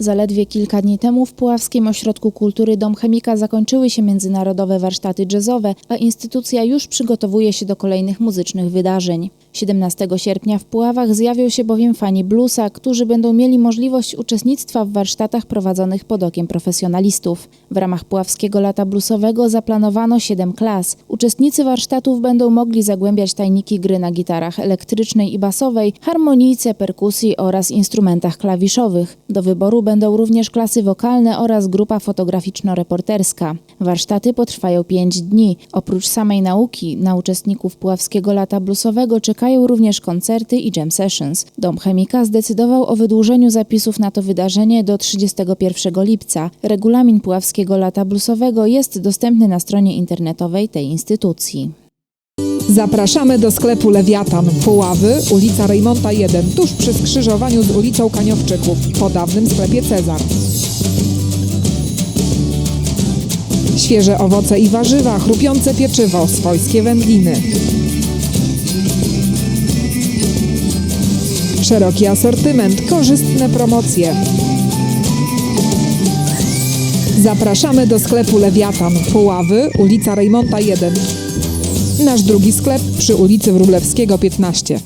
Zaledwie kilka dni temu w Puławskim Ośrodku Kultury Dom Chemika zakończyły się międzynarodowe warsztaty jazzowe, a instytucja już przygotowuje się do kolejnych muzycznych wydarzeń. 17 sierpnia w Puławach zjawią się bowiem fani bluesa, którzy będą mieli możliwość uczestnictwa w warsztatach prowadzonych pod okiem profesjonalistów. W ramach Puławskiego Lata Bluesowego zaplanowano 7 klas. Uczestnicy warsztatów będą mogli zagłębiać tajniki gry na gitarach elektrycznej i basowej, harmonijce, perkusji oraz instrumentach klawiszowych. Do wyboru będą również klasy wokalne oraz grupa fotograficzno-reporterska. Warsztaty potrwają 5 dni. Oprócz samej nauki na uczestników Puławskiego Lata Bluesowego czekają również koncerty i jam sessions. Dom Chemika zdecydował o wydłużeniu zapisów na to wydarzenie do 31 lipca. Regulamin Puławskiego Lata Bluesowego jest dostępny na stronie internetowej tej instytucji. Zapraszamy do sklepu Lewiatan, Puławy, ulica Rejmonta 1, tuż przy skrzyżowaniu z ulicą Kaniowczyków, po dawnym sklepie Cezar. Świeże owoce i warzywa, chrupiące pieczywo, swojskie wędliny. Szeroki asortyment, korzystne promocje. Zapraszamy do sklepu Lewiatan, Puławy, ulica Rejmonta 1. Nasz drugi sklep przy ulicy Wróblewskiego 15.